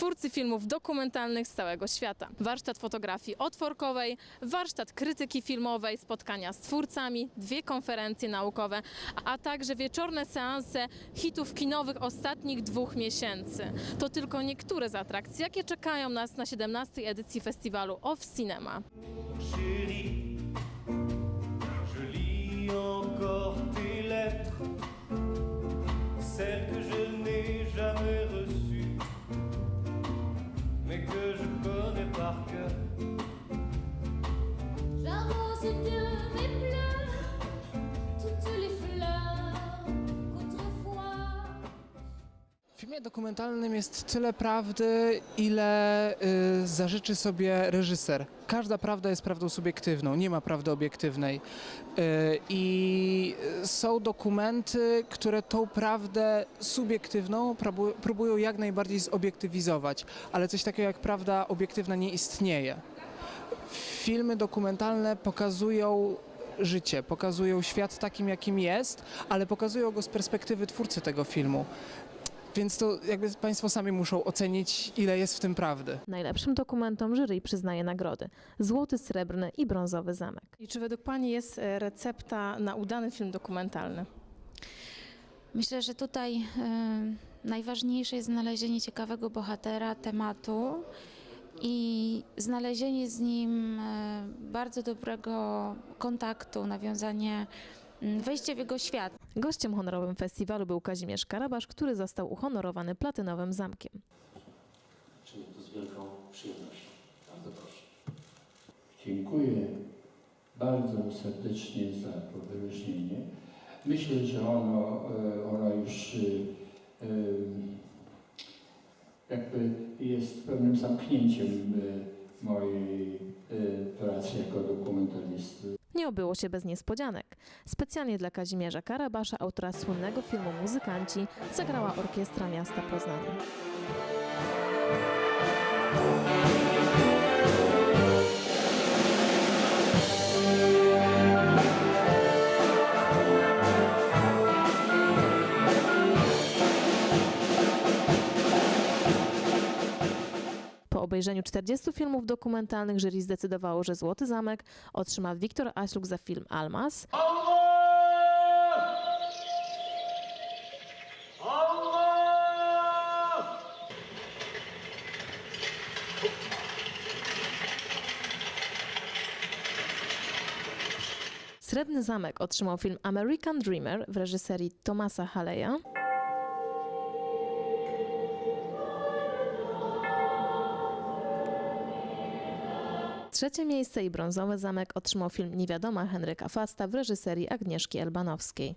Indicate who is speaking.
Speaker 1: twórcy filmów dokumentalnych z całego świata. Warsztat fotografii otworkowej, warsztat krytyki filmowej, spotkania z twórcami, dwie konferencje naukowe, a także wieczorne seanse hitów kinowych ostatnich dwóch miesięcy. To tylko niektóre z atrakcji, jakie czekają nas na 17. edycji festiwalu Off Cinema.
Speaker 2: W filmie dokumentalnym jest tyle prawdy, ile y, zażyczy sobie reżyser. Każda prawda jest prawdą subiektywną, nie ma prawdy obiektywnej. Y, I są dokumenty, które tą prawdę subiektywną próbu- próbują jak najbardziej zobiektywizować, ale coś takiego jak prawda obiektywna nie istnieje. Filmy dokumentalne pokazują życie, pokazują świat takim, jakim jest, ale pokazują go z perspektywy twórcy tego filmu. Więc to jakby Państwo sami muszą ocenić, ile jest w tym prawdy.
Speaker 1: Najlepszym dokumentom jury przyznaje nagrody. Złoty, srebrny i brązowy zamek. I czy według Pani jest e, recepta na udany film dokumentalny?
Speaker 3: Myślę, że tutaj e, najważniejsze jest znalezienie ciekawego bohatera, tematu i znalezienie z nim e, bardzo dobrego kontaktu, nawiązanie, wejście w jego świat.
Speaker 1: Gościem honorowym festiwalu był Kazimierz Karabasz, który został uhonorowany platynowym zamkiem.
Speaker 4: Czynię to z wielką przyjemnością. Bardzo proszę.
Speaker 5: Dziękuję bardzo serdecznie za to wyróżnienie. Myślę, że ono, e, ono już e, em, jakby jest pewnym zamknięciem e, mojej e, pracy jako dokumentalisty.
Speaker 1: Obyło się bez niespodzianek. Specjalnie dla Kazimierza Karabasza, autora słynnego filmu Muzykanci, zagrała Orkiestra Miasta Poznania. Obejrzeniu 40 filmów dokumentalnych jury zdecydowało, że Złoty Zamek otrzyma Wiktor Aśluk za film Almas, Srebrny Zamek otrzymał film American Dreamer w reżyserii Tomasa Haleya. Trzecie miejsce i brązowy zamek otrzymał film Niewiadoma Henryka Fasta w reżyserii Agnieszki Elbanowskiej.